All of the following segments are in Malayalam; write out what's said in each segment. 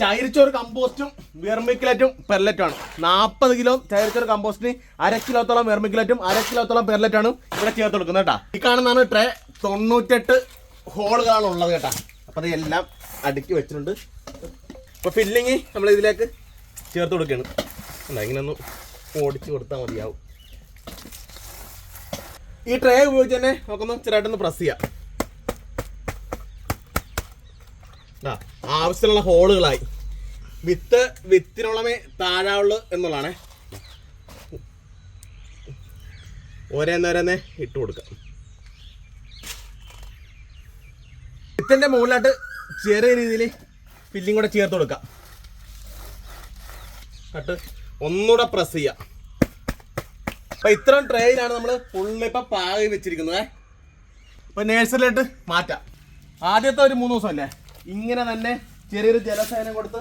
ചൈരിച്ചോറ് കമ്പോസ്റ്റും വെർമിക്കുലറ്റും പെർലറ്റും ആണ് നാൽപ്പത് കിലോ ചൈരിച്ചോറ് കമ്പോസ്റ്റിന് അര കിലോത്തോളം വെർമിക്കുലറ്റും അര കിലോത്തോളം പെർലറ്റാണ് ഇവിടെ ചേർത്ത് കൊടുക്കുന്നത് കേട്ടോ. ഈ കാണുന്നതാണ് ട്രേ തൊണ്ണൂറ്റെട്ട് ഹോളുകളാണ് ഉള്ളത് കേട്ടോ. അപ്പോൾ അതെല്ലാം അടുക്കി വെച്ചിട്ടുണ്ട്. അപ്പോൾ ഫില്ലിങ് നമ്മൾ ഇതിലേക്ക് ചേർത്ത് കൊടുക്കുകയാണ്. അല്ല ഇങ്ങനെ ഒന്ന് ഓടിച്ച് കൊടുത്താൽ മതിയാവും. ഈ ട്രേ ഉപയോഗിച്ച് തന്നെ നമുക്കൊന്ന് ചെറുതായിട്ടൊന്ന് പ്രസ് ചെയ്യാം. ദാ, ആവശ്യത്തിനുള്ള ഹോളുകളായി. വിത്ത് വിത്തിനുള്ളമേ താഴാവുള്ളൂ എന്നുള്ളതാണേ. ഓരോന്നോരോന്നെ ഇട്ട് കൊടുക്കാം. വിത്തിന്റെ മുകളിലായിട്ട് ചെറിയ രീതിയിൽ ഫില്ലിങ് കൂടെ ചേർത്ത് കൊടുക്കാം. കട്ട്. ഒന്നുകൂടെ പ്രസ് ചെയ്യാം. അപ്പൊ ഇത്രയും ട്രേയിലാണ് നമ്മൾ ഫുള്ള് ഇപ്പൊ പാകി വെച്ചിരിക്കുന്നത്. അപ്പൊ നേഴ്സറിയിലോട്ട് മാറ്റാം. ആദ്യത്തെ ഒരു മൂന്ന് ദിവസം അല്ലേ ഇങ്ങനെ തന്നെ ചെറിയൊരു ജലസേനം കൊടുത്ത്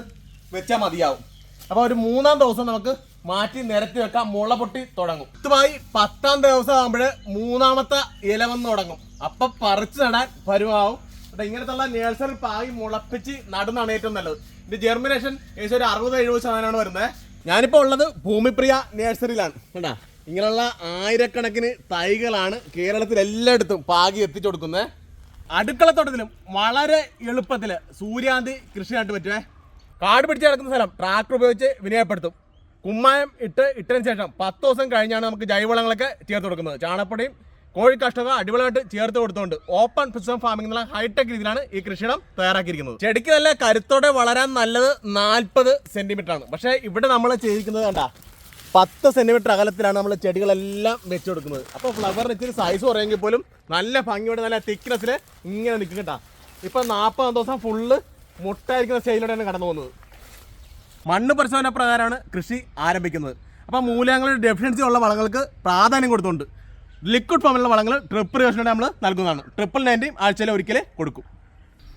വെച്ചാൽ മതിയാവും. അപ്പൊ ഒരു മൂന്നാം ദിവസം നമുക്ക് മാറ്റി നിരത്തി വെക്കാം. മുള പൊട്ടി തുടങ്ങും. ഇതുമായി പത്താം ദിവസം ആകുമ്പോൾ മൂന്നാമത്തെ ഇല വന്ന് തുടങ്ങും. അപ്പൊ പറിച്ചു നടാൻ പരുവാവും. അപ്പൊ ഇങ്ങനത്തുള്ള നേഴ്സറി പായി മുളപ്പിച്ച് നടുന്നതാണ് ഏറ്റവും നല്ലത്. ഇത് ജെർമിനേഷൻ ഏകദേശം ഒരു അറുപത് എഴുപത് ശതമാനമാണ് വരുന്നത്. ഞാനിപ്പോൾ ഉള്ളത് ഭൂമിപ്രിയ നേഴ്സറിയിലാണ് കേട്ടാ ഇങ്ങനെയുള്ള ആയിരക്കണക്കിന് തൈകളാണ് കേരളത്തിൽ എല്ലായിടത്തും പാകി എത്തിച്ചു കൊടുക്കുന്നത്. അടുക്കളത്തോട്ടത്തിലും വളരെ എളുപ്പത്തിൽ സൂര്യാന്തി കൃഷി നട്ടു പറ്റുമേ കാട് പിടിച്ച് കിടക്കുന്ന സ്ഥലം ട്രാക്ടർ ഉപയോഗിച്ച് വിനയപ്പെടുത്തും. കുമ്മായം ഇട്ട് ഇട്ടതിന് ശേഷം പത്ത് ദിവസം കഴിഞ്ഞാണ് നമുക്ക് ജൈവവളങ്ങളൊക്കെ ചേർത്ത് കൊടുക്കുന്നത്. ചാണപ്പൊടിയും കോഴി കഷ്ടവും അടിപൊളിയായിട്ട് ചേർത്ത് കൊടുത്തുകൊണ്ട് ഓപ്പൺ സിസ്റ്റം ഫാമിംഗ് എന്നുള്ള ഹൈടെക് രീതിയിലാണ് ഈ കൃഷിയിടം തയ്യാറാക്കിയിരിക്കുന്നത്. ചെടിക്ക് നല്ല കരുത്തോടെ വളരാൻ നല്ലത് നാൽപ്പത് സെന്റിമീറ്റർ ആണ്. പക്ഷേ ഇവിടെ നമ്മൾ ചെയ്തിരിക്കുന്നത് കണ്ട പത്ത് സെന്റിമീറ്റർ അകലത്തിലാണ് നമ്മൾ ചെടികളെല്ലാം വെച്ചു കൊടുക്കുന്നത് അപ്പോൾ ഫ്ലവറിന് ഇച്ചിരി സൈസ് കുറയെങ്കിൽ പോലും നല്ല ഭംഗിയോടെ നല്ല തിക്നെസ്സിൽ ഇങ്ങനെ നിൽക്കും കേട്ടോ. ഇപ്പം നാൽപ്പതാം ദിവസം ഫുള്ള് മുട്ടായിരിക്കുന്ന സ്റ്റേജിലൂടെയാണ് കടന്നു പോകുന്നത്. മണ്ണ് പരിശോധന പ്രകാരമാണ് കൃഷി ആരംഭിക്കുന്നത്. അപ്പോൾ മൂലങ്ങളുടെ ഡെഫിഷ്യൻസി ഉള്ള വളങ്ങൾക്ക് പ്രാധാന്യം കൊടുത്തുകൊണ്ട് ലിക്വിഡ് ഫോമിലുള്ള വളങ്ങൾ ട്രിപ്പിൾ ഇറിഗേഷനോടെ നമ്മൾ നൽകുന്നതാണ്. ട്രിപ്പിൾ നയന്റീൻ ആഴ്ചയിൽ ഒരിക്കലേ കൊടുക്കും.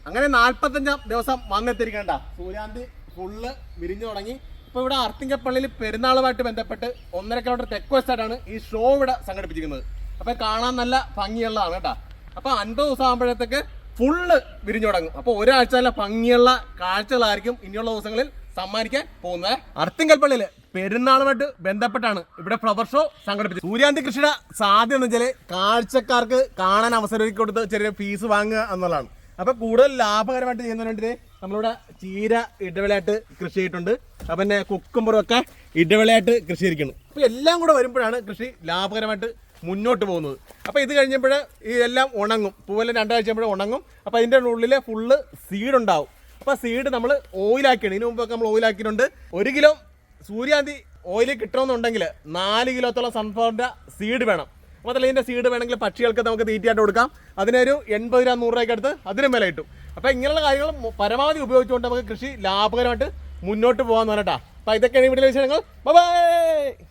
അങ്ങനെ നാൽപ്പത്തഞ്ചാം ദിവസം വന്നെത്തിരിക്കേണ്ട സൂര്യാന്തി ഫുള്ള് വിരിഞ്ഞു തുടങ്ങി. ഇപ്പോൾ ഇവിടെ അർത്തിങ്കപ്പള്ളിയിൽ പെരുന്നാളുമായിട്ട് ബന്ധപ്പെട്ട് ഒന്നര കിലോമീറ്റർ തെക്ക് വശത്തായിട്ടാണ് ഈ ഷോ ഇവിടെ സംഘടിപ്പിച്ചിരിക്കുന്നത്. അപ്പോൾ കാണാൻ നല്ല ഭംഗിയുള്ളതാണ് കേട്ടോ. അപ്പോൾ അൻപത് ദിവസം ആകുമ്പോഴത്തേക്ക് ഫുള്ള് വിരിഞ്ഞു തുടങ്ങും. അപ്പോൾ ഒരാഴ്ച നല്ല ഭംഗിയുള്ള കാഴ്ചകളായിരിക്കും ഇനിയുള്ള ദിവസങ്ങളിൽ സമ്മാനിക്കാൻ പോകുന്നത്. അർത്തിങ്കൽപ്പള്ളിയിൽ പെരുന്നാളുമായിട്ട് ബന്ധപ്പെട്ടാണ് ഇവിടെ ഫ്ലവർ ഷോ സംഘടിപ്പിച്ചത്. സൂര്യാന്തി കൃഷിയുടെ സാധ്യത എന്ന് വെച്ചാൽ കാഴ്ചക്കാർക്ക് കാണാൻ അവസരം ഒരുക്കി കൊടുത്ത് ചെറിയ ഫീസ് വാങ്ങുക എന്നുള്ളതാണ്. അപ്പൊ കൂടുതൽ ലാഭകരമായിട്ട് ചെയ്യുന്നതിന് നമ്മളിവിടെ ചീര ഇടവേളയായിട്ട് കൃഷി ചെയ്തിട്ടുണ്ട്. അപ്പം തന്നെ കുക്കുമ്പറും ഒക്കെ ഇടവേളയായിട്ട് കൃഷി ചെയ്തിരിക്കുന്നു. അപ്പോൾ എല്ലാം കൂടെ വരുമ്പോഴാണ് കൃഷി ലാഭകരമായിട്ട് മുന്നോട്ട് പോകുന്നത്. അപ്പോൾ ഇത് കഴിഞ്ഞപ്പോൾ ഈ എല്ലാം ഉണങ്ങും. പൂവെല്ലാം രണ്ടാഴ്ച കഴിയുമ്പോൾ ഉണങ്ങും. അപ്പോൾ അതിന്റെ ഉള്ളിൽ ഫുള്ള് സീഡ് ഉണ്ടാവും. അപ്പോൾ സീഡ് നമ്മൾ ഓയിലാക്കിയാണ് ഇതിനു മുമ്പൊക്കെ നമ്മൾ ഓയിലാക്കിയിട്ടുണ്ട് ഒരു കിലോ സൂര്യാന്തി ഓയിൽ കിട്ടണമെന്നുണ്ടെങ്കിൽ നാല് കിലോത്തോളം സൺഫ്ലവറിന്റെ സീഡ് വേണം. അപ്പോൾ അതിൽ ഇതിന്റെ സീഡ് വേണമെങ്കിൽ പക്ഷികൾക്ക് നമുക്ക് തീറ്റയായിട്ട് കൊടുക്കാം. അതിനൊരു എൺപത് രൂപ നൂറ് രൂപയ്ക്ക് അടുത്ത് അതിനും വില കിട്ടും. അപ്പോൾ ഇങ്ങനെയുള്ള കാര്യങ്ങൾ പരമാവധി ഉപയോഗിച്ചുകൊണ്ട് നമുക്ക് കൃഷി ലാഭകരമായിട്ട് മുന്നോട്ട് പോകാൻ പറഞ്ഞിട്ടാ. അപ്പോൾ ഇതൊക്കെയാണ് ഇവിടെ വിശേഷങ്ങൾ. ബൈ